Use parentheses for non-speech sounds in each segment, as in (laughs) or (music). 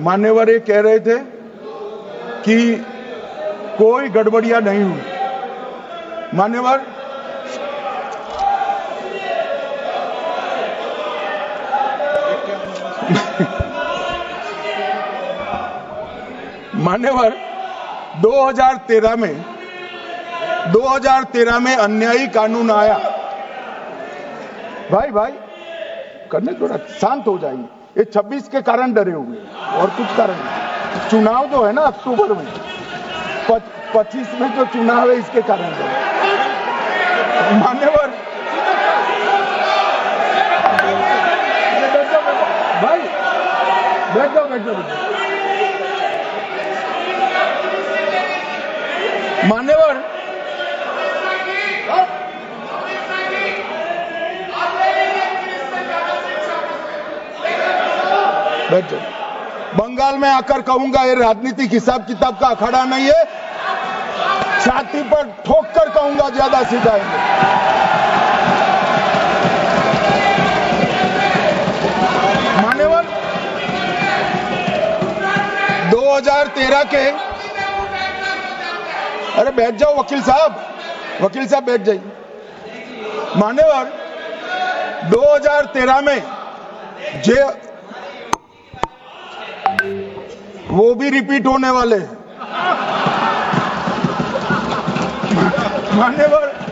मान्यवर ये कह रहे थे कि कोई गड़बड़िया नहीं हुई। मान्यवर? (laughs) मान्यवर 2013 में 2013 में अन्यायी कानून आया। भाई भाई, करने थोड़ा शांत हो जाइए। ये 26 के कारण डरे हुए और कुछ कारण चुनाव जो है ना अक्टूबर में। पच्चीस में जो चुनाव है, इसके कारण डरे। मान्यवर। भाई, बैठ बैठ बैठ। मान्यवर बैठ जाओ बंगाल में आकर कहूँगा, ये राजनीतिक हिसाब किताब का अखाड़ा नहीं है। छाती पर ठोक कर कहूँगा, ज़्यादा सीधा है। मान्यवर 2013 के, अरे बैठ जाओ वकील साहब वकील साहब बैठ जाइए। मान्यवर 2013 में जे वो भी रिपीट होने वाले।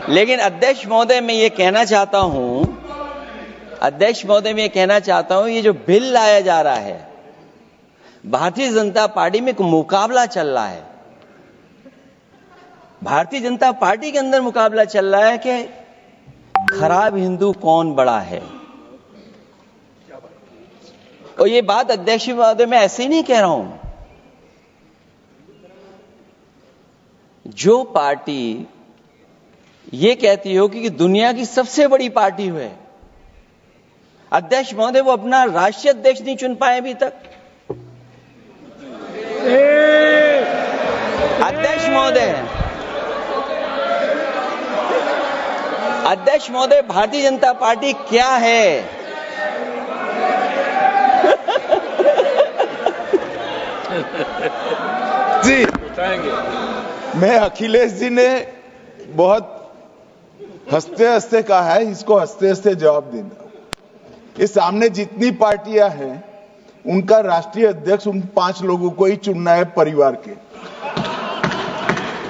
लेकिन अध्यक्ष महोदय, मैं ये कहना चाहता हूँ, अध्यक्ष महोदय, मैं ये कहना चाहता हूँ, ये जो बिल लाया जा रहा है, भारतीय जनता पार्टी में एक मुकाबला चल रहा है। भारतीय जनता पार्टी के अंदर मुकाबला चल रहा है कि खराब हिंदू कौन बड़ा है। और ये बात अध्यक्ष महोदय, मैं ऐसे ही नहीं कह रहा हूँ। जो पार्टी ये कहती हो कि दुनिया की सबसे बड़ी पार्टी है, अध्यक्ष महोदय, वो अपना राष्ट्रीय अध्यक्ष नहीं चुन पाए अभी तक। अध्यक्ष महोदय अध्यक्ष महोदय, भारतीय जनता पार्टी क्या है? (laughs) जी मैं अखिलेश जी ने बहुत हँसते हँसते कहा है, इसको हँसते हँसते जवाब देना। ये सामने जितनी पार्टियाँ हैं, उनका राष्ट्रीय अध्यक्ष उन पाँच लोगों को ही चुनना है परिवार के।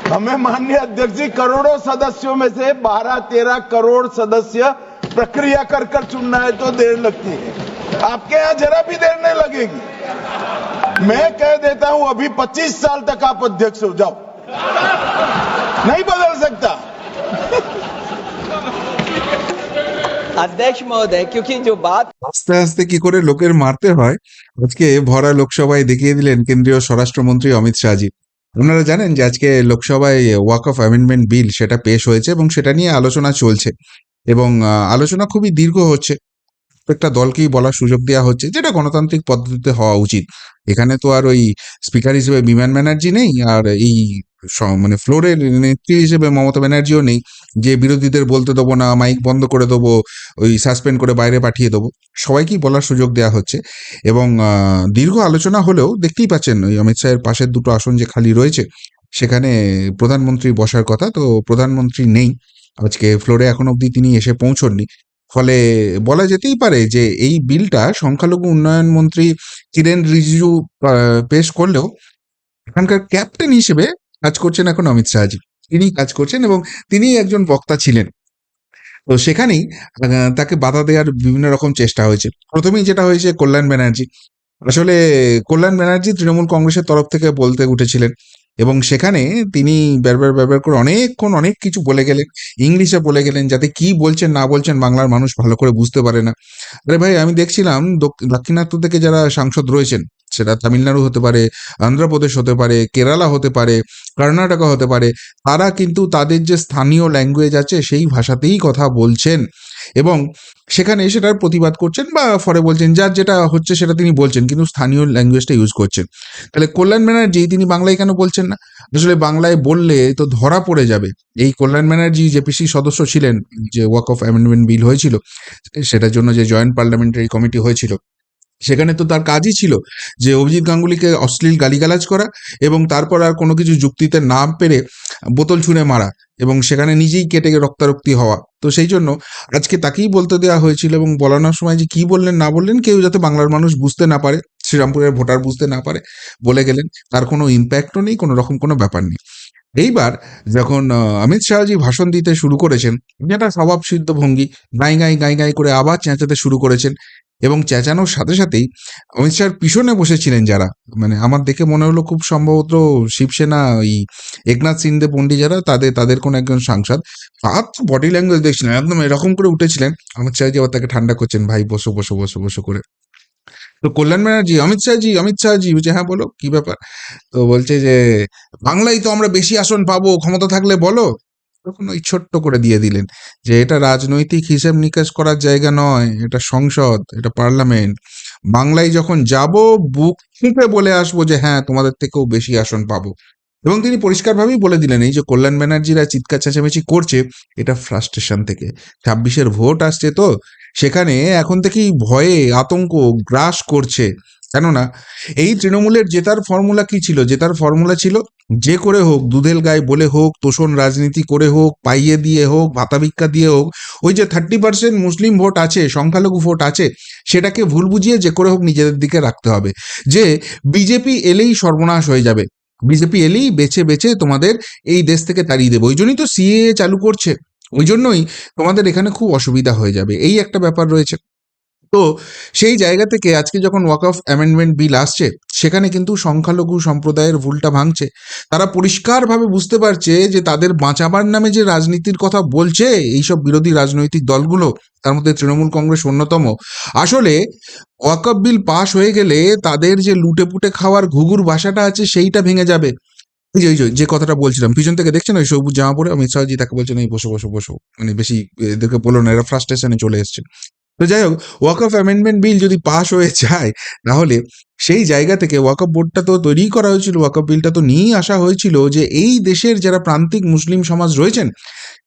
हमें माननीय अध्यक्ष जी, करोड़ों सदस्यों में से 12-13 करोड़ सदस्य प्रक्रिया कर कर चुनना है तो देर लगती है। आपके यहाँ जरा भी देर नहीं लगेगी। मैं कह देता हूँ, अभी 25 साल तक आप अध्यक्ष हो, जाओ। अध्यक्ष महोदय क्योंकि जो बात আস্তে আস্তে কি করে লোকের মারতে হয় আজকে ভরা লোকসভায় দেখিয়ে দিলেন কেন্দ্রীয় স্বরাষ্ট্রমন্ত্রী অমিত শাহজি আপনারা জানেন যে আজকে লোকসভায় ওয়াক অফ অ্যামেন্ডমেন্ট বিল সেটা পেশ হয়েছে এবং সেটা নিয়ে আলোচনা চলছে এবং আহ, আলোচনা খুবই দীর্ঘ হচ্ছে প্রত্যেকটা দলকেই বলার সুযোগ দেওয়া হচ্ছে, যেটা গণতান্ত্রিক পদ্ধতিতে হওয়া উচিত। এখানে তো আর ওই স্পিকার হিসেবে বিমান ব্যানার্জি নেই, আর এই মানে ফ্লোরের নেত্রী হিসেবে মমতা ব্যানার্জিও নেই, যে বিরোধীদের বলতে দেবো না মাইক বন্ধ করে দেবো, ওই সাসপেন্ড করে বাইরে পাঠিয়ে দেবো, সবাইকেই বলার সুযোগ দেওয়া হচ্ছে। এবং দীর্ঘ আলোচনা হলেও দেখতেই পাচ্ছেন, ওই অমিত শাহের পাশের দুটো আসন যে খালি রয়েছে, সেখানে প্রধানমন্ত্রী বসার কথা, তো প্রধানমন্ত্রী নেই। আজকে ফ্লোরে এখন অবধি তিনি এসে পৌঁছননি। ফলে বলা যেতেই পারে যে এই বিলটা সংখ্যালঘু উন্নয়ন মন্ত্রী কিরেন রিজিজু পেশ করলেও এখানকার ক্যাপ্টেন হিসেবে কাজ করছেন এখন অমিত শাহজি। তিনি কাজ করছেন এবং তিনি একজন বক্তা ছিলেন। তো সেখানেই তাকে বাধা দেওয়ার বিভিন্ন রকম চেষ্টা হয়েছে। প্রথমেই যেটা হয়েছে কল্যাণ ব্যানার্জি। আসলে কল্যাণ ব্যানার্জি তৃণমূল কংগ্রেসের তরফ থেকে বলতে উঠেছিলেন এবং সেখানে তিনি ব্যারবার ব্যবহার করে অনেকক্ষণ অনেক কিছু বলে গেলেন, ইংলিশে বলে গেলেন যাতে কি বলছেন, না বলছেন বাংলার মানুষ ভালো করে বুঝতে পারে না। আরে ভাই, আমি দেখছিলাম দাক্ষিণাত্য থেকে যারা সাংসদ রয়েছেন সেটা তামিলনাড়ু হতে পারে, অন্ধ্রপ্রদেশ হতে পারে, কেরালা হতে পারে, কর্ণাটকা হতে পারে, তারা কিন্তু তাদের যে স্থানীয় ল্যাঙ্গুয়েজ আছে সেই ভাষাতেই কথা বলছেন। এবং সেখানে সেটার প্রতিবাদ করছেন বা ফরে বলছেন, যার যেটা হচ্ছে সেটা তিনি বলছেন, কিন্তু স্থানীয় ল্যাঙ্গুয়েজটা ইউজ করছেন। তাহলে কল্যাণ ব্যানার্জি তিনি বাংলায় কেন বলছেন না? আসলে বাংলায় বললে তো ধরা পড়ে যাবে। এই কল্যাণ ব্যানার্জি জেপিসি সদস্য ছিলেন, যে ওয়াক অফ অ্যামেন্ডমেন্ট বিল হয়েছিল, সেটার জন্য যে জয়েন্ট পার্লামেন্টারি কমিটি হয়েছিল সেখানে তো তার কাজই ছিল যে অভিজিৎ গাঙ্গুলিকে অশ্লীল গালিগালাজ করা এবং তারপর আর কোনো কিছু যুক্তিতে না পেরে বোতল ছুঁড়ে মারা এবং সেখানে নিজেই কেটে রক্তারক্তি হওয়া। তো সেই জন্য আজকে তাকেই বলতে দেওয়া হয়েছিল এবং বলানোর সময় যে কি বললেন, না বললেন কেউ যাতে বাংলার মানুষ বুঝতে না পারে, শ্রীরামপুরের ভোটার বুঝতে না পারে বলে গেলেন, তার কোনো ইম্প্যাক্টও নেই, কোনো রকম কোনো ব্যাপার নেই। এইবার যখন অমিত শাহজি ভাষণ দিতে শুরু করেছেন, যেটা স্বভাব সিদ্ধ ভঙ্গি গাই গাই গাই গাই করে আবার চেঁচাতে শুরু করেছেন এবং চেঁচানোর সাথে সাথেই অমিত শাহর পিছনে বসেছিলেন যারা। মানে আমার দেখে মনে হলো খুব সম্ভবত শিবসেনা, ওই একনাথ সিন্দে পন্ডি যারা তাদের তাদের কোন একজন সাংসদ। তার বডি ল্যাঙ্গুয়েজ দেখছিলেন, একদম এরকম করে উঠেছিলেন। অমিত শাহজি আবার তাকে ঠান্ডা করছেন, ভাই, বসো বসো বসো বসো করে। তো কল্যাণ ব্যানার্জি, অমিত শাহজি অমিত শাহজি, বলছে হ্যাঁ বলো, কি ব্যাপার? তো বলছে যে, বাংলায় তো আমরা বেশি আসন পাবো, ক্ষমতা থাকলে বলো। তখন ওই ছোট্ট করে দিয়ে দিলেন যে এটা রাজনৈতিক হিসেব নিকাশ করার জায়গা নয়, এটা সংসদ, এটা পার্লামেন্ট। বাংলায় যখন যাব, বুক ছিপে বলে আসব যে হ্যাঁ তোমাদের থেকেও বেশি আসন পাবো। এবং তিনি পরিষ্কারভাবেই বলে দিলেন, এই যে কল্যাণ ব্যানার্জিরা চিৎকার চেঁচামেচি করছে, এটা ফ্রাস্ট্রেশন থেকে। ছাব্বিশের ভোট আসছে তো, সেখানে এখন থেকেই ভয়ে আতঙ্ক গ্রাস করছে। কেননা, এই তৃণমূলের জেতার ফর্মুলা কি ছিল? জেতার ফর্মুলা ছিল, যে করে হোক, দুধেল গায়ে বলে হোক, তোষণ রাজনীতি করে হোক, পাইয়ে দিয়ে হোক, ভাতা ভিক্ষা দিয়ে হোক, ওই যে থার্টি পার্সেন্ট মুসলিম ভোট আছে, সংখ্যালঘু ভোট আছে, সেটাকে ভুল বুঝিয়ে যে করে হোক নিজেদের দিকে রাখতে হবে। যে বিজেপি এলেই সর্বনাশ হয়ে যাবে। বিজেপি এলেই বেছে বেছে তোমাদের এই দেশ থেকে তাড়িয়ে দেবো। ওই জন্যই তো সিএ চালু করছে। ওই জন্যই তোমাদের এখানে খুব অসুবিধা হয়ে যাবে। এই একটা ব্যাপার রয়েছে। তো সেই জায়গা থেকে আজকে যখন ওয়াক অফ অ্যামেন্ডমেন্ট বিল আসছে, সেখানে কিন্তু সংখ্যালঘু সম্প্রদায়ের ভুলটা ভাঙছে। তারা পরিষ্কারভাবে বুঝতে পারছে যে তাদের বাঁচাবার নামে যে রাজনীতির কথা বলছে, এইসব বিরোধী রাজনৈতিক দলগুলো, তার মধ্যে তৃণমূল কংগ্রেস অন্যতম। আসলে ওয়াকআপ বিল পাশ হয়ে গেলে তাদের যে লুটে পুটে খাওয়ার ঘুঘুর ভাষাটা আছে, সেইটা ভেঙে যাবে। যে যে কথাটা বলছিলাম, পিছন থেকে দেখছেন ওই সবুজ জামা পরে অমিত শাহজি তাকে বলছেন, এই বসো বসো বসো। মানে বেশি এদেরকে বলো না, এরা ফ্রাস্ট্রেশনে চলে এসছে। তো যাই হোক ওয়াক অফ অ্যামেন্ডমেন্ট বিল যদি পাশ হয়ে যায় তাহলে সেই জায়গা থেকে ওয়াকআপ বোর্ডটা তো তৈরি করা হয়েছিল ওয়াকআপ বিলটা তো নিয়েই আসা হয়েছিল যে এই দেশের যারা প্রান্তিক মুসলিম সমাজ রয়েছেন,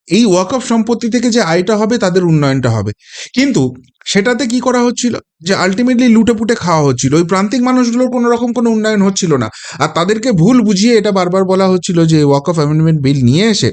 এই ওয়াকআপ সম্পত্তি থেকে যে আয়টা হবে, তাদের উন্নয়নটা হবে। কিন্তু সেটাতে কি করা হচ্ছিল? যে আলটিমেটলি লুটে পুটে খাওয়া হচ্ছিল। ওই প্রান্তিক মানুষগুলোর কোনো রকম কোনো উন্নয়ন হচ্ছিল না। আর তাদেরকে ভুল বুঝিয়ে এটা বারবার বলা হচ্ছিল যে ওয়াক অফ অ্যামেন্ডমেন্ট বিল নিয়ে এসে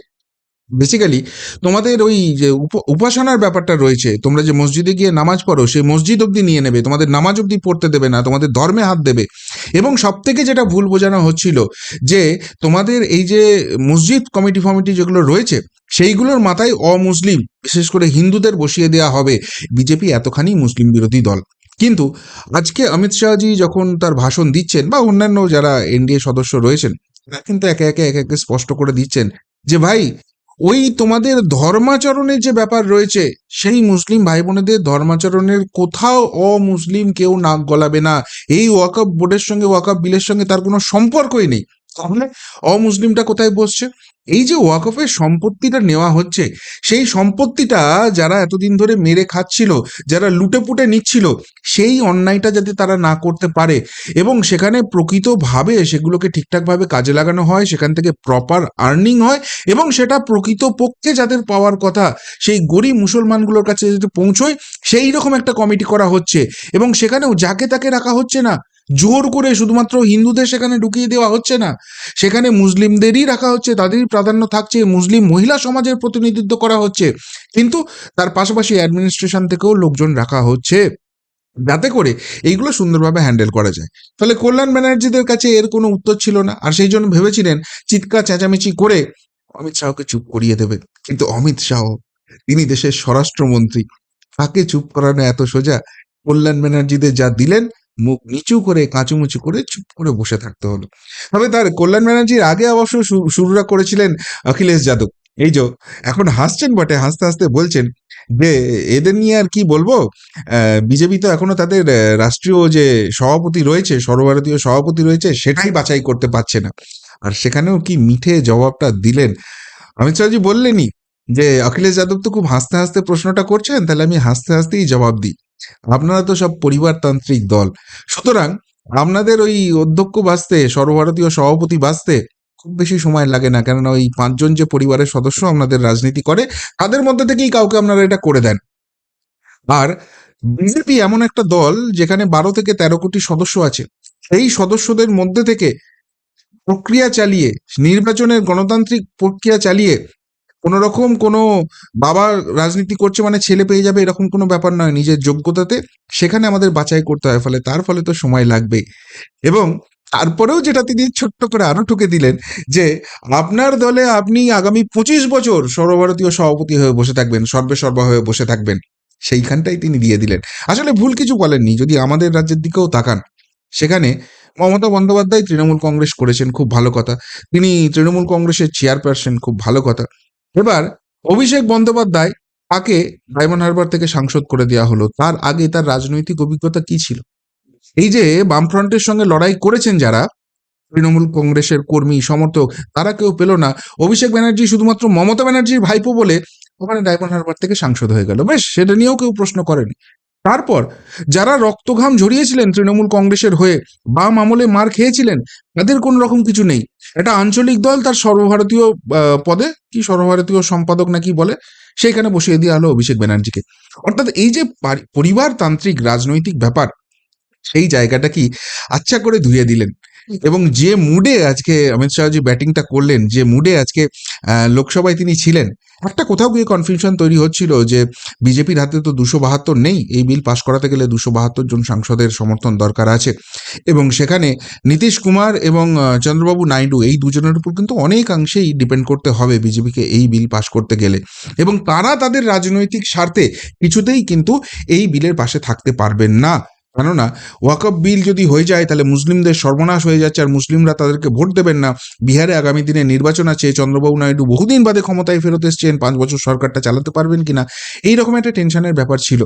বেসিক্যালি তোমাদের ওই যে উপ- উপাসনার ব্যাপারটা রয়েছে, তোমরা যে মসজিদে গিয়ে নামাজ পড়ো, সেই মসজিদ অবধি নিয়ে নেবে, তোমাদের নামাজ অবধি পড়তে দেবে না, তোমাদের ধর্মে হাত দেবে। এবং সব থেকে যেটা ভুল বোঝানো হচ্ছিল যে, তোমাদের এই যে মসজিদ কমিটি ফমিটি যেগুলো রয়েছে, সেইগুলোর মাথায় অমুসলিম, বিশেষ করে হিন্দুদের বসিয়ে দেওয়া হবে। বিজেপি এতখানি মুসলিম বিরোধী দল। কিন্তু আজকে অমিত শাহজি যখন তার ভাষণ দিচ্ছেন, বা অন্যান্য যারা এনডিএ সদস্য রয়েছেন, তারা কিন্তু একে একে একে একে স্পষ্ট করে দিচ্ছেন যে, ভাই ওই তোমাদের ধর্মাচরণের যে ব্যাপার রয়েছে, সেই মুসলিম ভাই বোনেদের ধর্মাচরণের কোথাও অমুসলিম কেউ নাক গলাবে না। এই ওয়াকআপ বোর্ডের সঙ্গে ওয়াকআপ বিলের সঙ্গে তার কোনো সম্পর্কই নেই। তাহলে অমুসলিমটা কোথায় বসছে? এই যে ওয়াকফের সম্পত্তিটা নেওয়া হচ্ছে, সেই সম্পত্তিটা যারা এতদিন ধরে মেরে খাচ্ছিল, যারা লুটে পুটে নিচ্ছিল, সেই অন্যায়টা যাতে তারা না করতে পারে এবং সেখানে প্রকৃতভাবে সেগুলোকে ঠিকঠাকভাবে কাজে লাগানো হয়, সেখান থেকে প্রপার আর্নিং হয় এবং সেটা প্রকৃত পক্ষে যাদের পাওয়ার কথা, সেই গরিব মুসলমানগুলোর কাছে যাতে পৌঁছয় সেই রকম একটা কমিটি করা হচ্ছে এবং সেখানেও যাকে তাকে রাখা হচ্ছে না জোর করে শুধুমাত্র হিন্দুদের সেখানে ঢুকিয়ে দেওয়া হচ্ছে না, সেখানে মুসলিমদেরই রাখা হচ্ছে, তাদেরই প্রাধান্য থাকছে, মুসলিম মহিলা সমাজের প্রতিনিধিত্ব করা হচ্ছে, কিন্তু তার পাশাপাশি অ্যাডমিনিস্ট্রেশন থেকেও লোকজন রাখা হচ্ছে। যাতে করে এইগুলো সুন্দরভাবে হ্যান্ডেল করা যায়। ফলে কল্যাণ ব্যানার্জিদের কাছে এর কোনো উত্তর ছিল না, আর সেই জন্য ভেবেছিলেন, চিৎকার চেঁচামেচি করে অমিত শাহকে চুপ করিয়ে দেবে। কিন্তু অমিত শাহ, তিনি দেশের স্বরাষ্ট্রমন্ত্রী, তাকে চুপ করানো এত সোজা, কল্যাণ ব্যানার্জিদের যা দিলেন মুখ নিচু করে কাঁচুমুচু করে, চুপ করে বসে থাকতে হলো। তবে তার কল্যাণ ব্যানার্জির আগে অবশ্য শু- শুরুটা করেছিলেন অখিলেশ যাদব। এই যে, এখন হাসছেন বটে, হাসতে হাসতে বলছেন যে, এদের নিয়ে আর কি বলব? বিজেপি তো এখনও তাদের রাষ্ট্রীয় যে সভাপতি রয়েছে, সর্বভারতীয় সভাপতি রয়েছে, সেটাই বাছাই করতে পারছে না। আর সেখানেও কি মিঠে জবাবটা দিলেন? অমিত শাহজি বললেনই যে, অখিলেশ যাদব তো খুব হাসতে হাসতে প্রশ্নটা করছেন, তাহলে আমি হাসতে হাসতেই জবাব দিই। আপনারা তো সব পরিবারতান্ত্রিক দল। সুতরাং আপনাদের ওই অধ্যক্ষ বাঁচতে সর্বভারতীয় সভাপতি বাঁচতে খুব বেশি সময় লাগে না। কেননা ওই পাঁচজন যে পরিবারের সদস্য আপনাদের রাজনীতি করে, তাদের মধ্যে থেকেই কাউকে আপনারা এটা করে দেন। আর বিজেপি এমন একটা দল যেখানে বারো থেকে তেরো কোটি সদস্য আছে। সেই সদস্যদের মধ্যে থেকে প্রক্রিয়া চালিয়ে, নির্বাচনের গণতান্ত্রিক প্রক্রিয়া চালিয়ে কোন রকম কোনো বাবা রাজনীতি করছে মানে ছেলে পেয়ে যাবে এরকম কোনো ব্যাপার নয় নিজের যোগ্যতাতে। সেখানে আমাদের বাছাই করতে হয়, ফলে তার ফলে তো সময় লাগবে। এবং তারপরেও যেটা তিনি ছোট্ট করে আরও ঠুকে দিলেন যে, আপনার দলে আপনি আগামী পঁচিশ বছর সর্বভারতীয় সভাপতি হয়ে বসে থাকবেন সর্বে সর্বা হয়ে বসে থাকবেন। সেইখানটাই তিনি দিয়ে দিলেন। আসলে ভুল কিছু বলেননি, যদি আমাদের রাজ্যের দিকেও তাকান। সেখানে মমতা বন্দ্যোপাধ্যায় তৃণমূল কংগ্রেস করেছেন, খুব ভালো কথা। তিনি তৃণমূল কংগ্রেসের চেয়ারপারসন, খুব ভালো কথা। এবার অভিষেক বন্দ্যোপাধ্যায় তাকে ডায়মন্ড হারবার থেকে সাংসদ করে দেওয়া হলো। তার আগে তার রাজনৈতিক অভিজ্ঞতা কি ছিল? এই যে বামফ্রন্টের সঙ্গে লড়াই করেছেন যারা, তৃণমূল কংগ্রেসের কর্মী, সমর্থক, তারা কেউ পেল না। অভিষেক ব্যানার্জি শুধুমাত্র মমতা ব্যানার্জির ভাইপো বলে ওখানে ডায়মন্ড হারবার থেকে সাংসদ হয়ে গেল। বেশ, সেটা নিয়েও কেউ প্রশ্ন করেনি। তারপর যারা রক্তঘাম ঝরিয়েছিলেন তৃণমূল কংগ্রেসের হয়ে বাম আমলে মার খেয়েছিলেন, তাদের কোন রকম কিছু নেই। এটা আঞ্চলিক দল, তার সর্বভারতীয় পদে, কি সর্বভারতীয় সম্পাদক নাকি বলে সেইখানে বসিয়ে দেওয়া হলো অভিষেক ব্যানার্জিকে। অর্থাৎ এই যে পারি- পরিবারতান্ত্রিক রাজনৈতিক ব্যাপার, সেই জায়গাটা কি আচ্ছা করে ধুয়ে দিলেন? এবং যে মুডে আজকে অমিত শাহজি ব্যাটিংটা করলেন, যে মুডে আজকে লোকসভায় তিনি ছিলেন, একটা কোথাও গিয়ে কনফিউশন তৈরি হচ্ছিল যে বিজেপির হাতে তো দুশো বাহাত্তর নেই, এই বিল পাশ করাতে গেলে দুশো বাহাত্তর জন সাংসদের সমর্থন দরকার আছে। এবং সেখানে নীতিশ কুমার এবং চন্দ্রবাবু নাইডু, এই দুজনের উপর কিন্তু অনেকাংশেই ডিপেন্ড করতে হবে বিজেপিকে এই বিল পাশ করতে গেলে। এবং তারা তাদের রাজনৈতিক স্বার্থে কিছুতেই কিন্তু এই বিলের পাশে থাকতে পারবেন না। কেননা ওয়াকফ বিল যদি হয়ে যায়, তাহলে মুসলিমদের সর্বনাশ হয়ে যাচ্ছে আর মুসলিমরা তাদেরকে ভোট দেবেন না। বিহারে আগামী দিনে নির্বাচন আছে, চন্দ্রবাবু নাইডু বহুদিন বাদে ক্ষমতায় ফেরত এসছেন, পাঁচ বছর সরকারটা চালাতে পারবেন কিনা? এই রকম একটা টেনশনের ব্যাপার ছিল।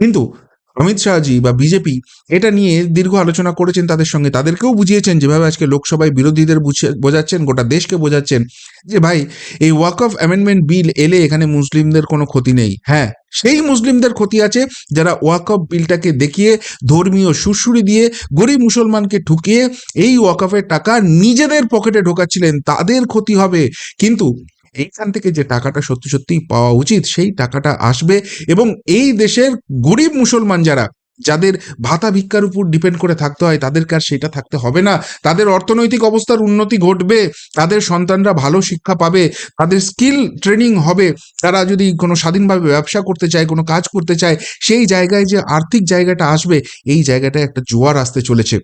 কিন্তু অমিত শাহজি বা বিজেপি এটা নিয়ে দীর্ঘ আলোচনা করেছেন তাদের সঙ্গে। তাদেরকেও বুঝিয়েছেন যেভাবে আজকে লোকসভায় বিরোধীদের বুঝে- বোঝাচ্ছেন, গোটা দেশকে বোঝাচ্ছেন যে ভাই, এই ওয়াক অফ অ্যামেন্ডমেন্ট বিল এলে এখানে মুসলিমদের কোনো ক্ষতি নেই। হ্যাঁ সেই মুসলিমদের ক্ষতি আছে যারা ওয়াক অফ বিলটাকে দেখিয়ে, ধর্মীয় সুরসুরি দিয়ে, গরিব মুসলমানকে ঠুকিয়ে, এই ওয়াকফের টাকা নিজেদের পকেটে ঢোকাচ্ছিলেন। তাদের ক্ষতি হবে। কিন্তু এইখান থেকে যে টাকাটা সত্যি সত্যি পাওয়া উচিত, সেই টাকাটা আসবে এবং এই দেশের গরিব মুসলমান যারা, যাদের ভাতা ভিক্ষার উপর ডিপেন্ড করে থাকতে হয়, তাদেরকে আর সেটা থাকতে হবে না। তাদের অর্থনৈতিক অবস্থার উন্নতি ঘটবে, তাদের সন্তানরা ভালো শিক্ষা পাবে, তাদের স্কিল ট্রেনিং হবে, তারা যদি কোনো স্বাধীনভাবে ব্যবসা করতে চায়, কোনো কাজ করতে চায়, সেই জায়গায় যে আর্থিক জায়গাটা আসবে, এই জায়গাটায় একটা জোয়ার আসতে চলেছে।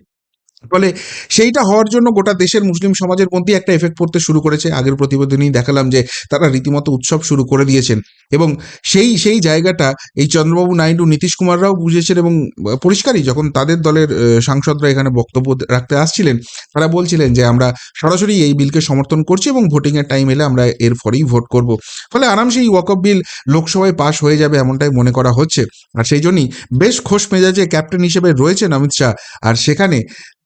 ফলে সেইটা হওয়ার জন্য গোটা দেশের মুসলিম সমাজের মধ্যে একটা এফেক্ট পড়তে শুরু করেছে। আগের প্রতিবেদনেই দেখালাম যে তারা রীতিমতো উৎসব শুরু করে দিয়েছেন এবং সেই সেই জায়গাটা এই চন্দ্রবাবু নাইডু, নীতিশ কুমাররাও বুঝেছেন এবং পরিষ্কারই যখন তাদের দলের সাংসদরা এখানে বক্তব্য রাখতে আসছিলেন, তারা বলছিলেন যে আমরা সরাসরি এই বিলকে সমর্থন করছি এবং ভোটিংয়ের টাইম এলে আমরা এর ফরেই ভোট করব। ফলে আরামসে এই ওয়াকফ বিল লোকসভায় পাশ হয়ে যাবে এমনটাই মনে করা হচ্ছে। আর সেই জন্যই বেশ খোশ মেজাজে ক্যাপ্টেন হিসেবে রয়েছেন অমিত শাহ। আর সেখানে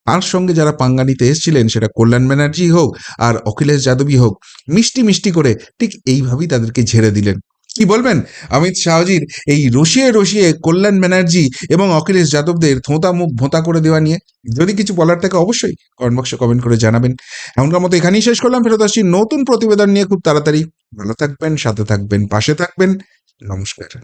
তার সঙ্গে যারা পাঙ্গা নিতে এসেছিলেন, সেটা কল্যাণ ব্যানার্জি হোক আর অখিলেশ যাদবই হোক, মিষ্টি মিষ্টি করে ঠিক এইভাবেই তাদেরকে ঝেড়ে দিলেন। কি বলবেন? অমিত শাহজির এই রসিয়ে রসিয়ে কল্যাণ ব্যানার্জি এবং অখিলেশ যাদবদের থোঁতা মুখ ভোঁতা করে দেওয়া নিয়ে যদি কিছু বলার থাকে অবশ্যই কমেন্ট বক্সে কমেন্ট করে জানাবেন। এমনকার মতো এখানেই শেষ করলাম, ফেরত আসছি নতুন প্রতিবেদন নিয়ে খুব তাড়াতাড়ি। ভালো থাকবেন, সাথে থাকবেন, পাশে থাকবেন। নমস্কার।